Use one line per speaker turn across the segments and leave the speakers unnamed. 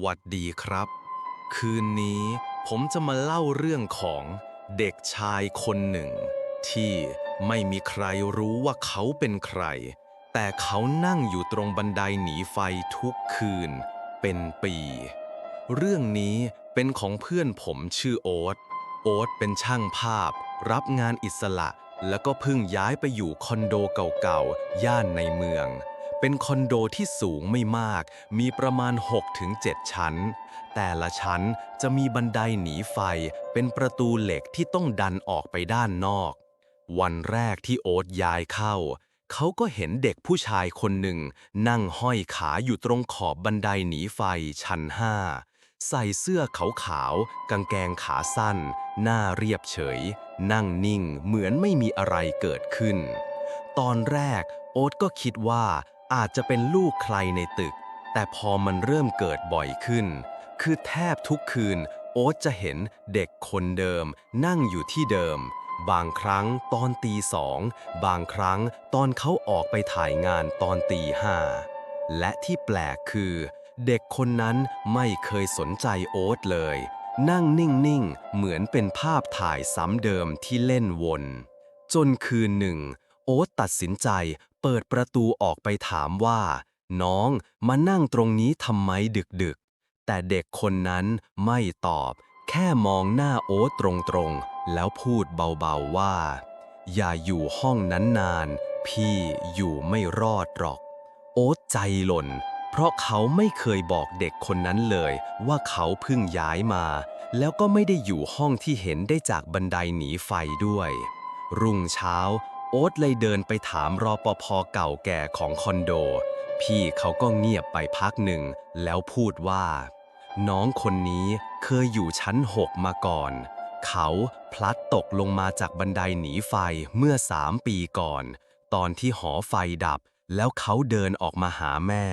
หวัดดีครับ คืนนี้ผมจะมาเล่าเรื่องของเด็กชายคนหนึ่ง ที่ไม่มีใครรู้ว่าเขาเป็นใคร แต่เขานั่งอยู่ตรงบันไดหนีไฟทุกคืน เป็นปี เรื่องนี้เป็นของเพื่อนผมชื่อโอ๊ตโอ๊ตเป็นช่างภาพ รับงานอิสระ แล้วก็เพิ่งย้ายไปอยู่คอนโดเก่าๆย่านในเมือง เป็นคอนโดที่สูงไม่มาก มีประมาณ 6-7 ชั้น แต่ละชั้นจะมีบันไดหนีไฟ เป็นประตูเหล็กที่ต้องดันออกไปด้านนอก วันแรกที่โอ๊ตย้ายเข้า เขาก็เห็นเด็กผู้ชายคนหนึ่ง นั่งห้อยขาอยู่ตรงขอบบันไดหนีไฟชั้นห้าใส่เสื้อขาวๆกางเกงขาสั้น หน้าเรียบเฉย นั่งนิ่งเหมือนไม่มีอะไรเกิดขึ้น ตอนแรกโอ๊ตก็คิดว่า อาจจะเป็นลูกใครในตึก แต่พอมันเริ่มเกิดบ่อยขึ้น คือแทบทุกคืน โอ๊ตจะเห็นเด็กคนเดิม นั่งอยู่ที่เดิม บางครั้งตอนตีสอง บางครั้งตอนเขาออกไปถ่ายงานตอนตีห้า และที่แปลกคือ เด็กคนนั้นไม่เคยสนใจโอ๊ตเลย นั่งนิ่งๆ เหมือนเป็นภาพถ่ายซ้ำเดิมที่เล่นวน จนคืนหนึ่ง โอ๊ตตัดสินใจเปิดประตูออกไปถามว่า น้องมานั่งตรงนี้ทำไมดึกๆ แต่เด็กคนนั้นไม่ตอบ แค่มองหน้าโอ๊ตตรงๆ แล้วพูดเบาๆว่า อย่าอยู่ห้องนั้นนาน พี่อยู่ไม่รอดหรอก โอ๊ตใจหล่น เพราะเขาไม่เคยบอกเด็กคนนั้นเลย ว่าเขาเพิ่งย้ายมา แล้วก็ไม่ได้อยู่ห้องที่เห็นได้จากบันไดหนีไฟด้วย รุ่งเช้า โอ๊ตเลยเดินไปถามรอปภเก่าแก่ของคอนโด พี่เขาก็เงียบไปพักหนึ่ง แล้วพูดว่า น้องคนนี้เคยอยู่ชั้นหกมาก่อน เขาพลัดตกลงมาจากบันไดหนีไฟเมื่อสามปีก่อน ตอนที่หอไฟดับ แล้วเขาเดินออกมาหาแม่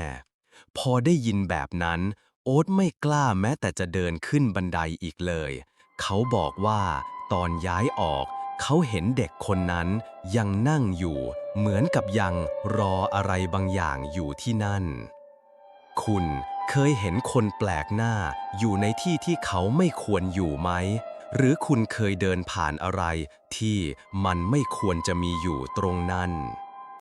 พอได้ยินแบบนั้น โอ๊ตไม่กล้าแม้แต่จะเดินขึ้นบันไดอีกเลย เขาบอกว่า ตอนย้ายออก เขาเห็นเด็กคนนั้นยังนั่งอยู่เหมือนกับยังรออะไรบางอย่างอยู่ที่นั่น คุณเคยเห็นคนแปลกหน้าอยู่ในที่ที่เขาไม่ควรอยู่ไหม หรือคุณเคยเดินผ่านอะไรที่มันไม่ควรจะมีอยู่ตรงนั้น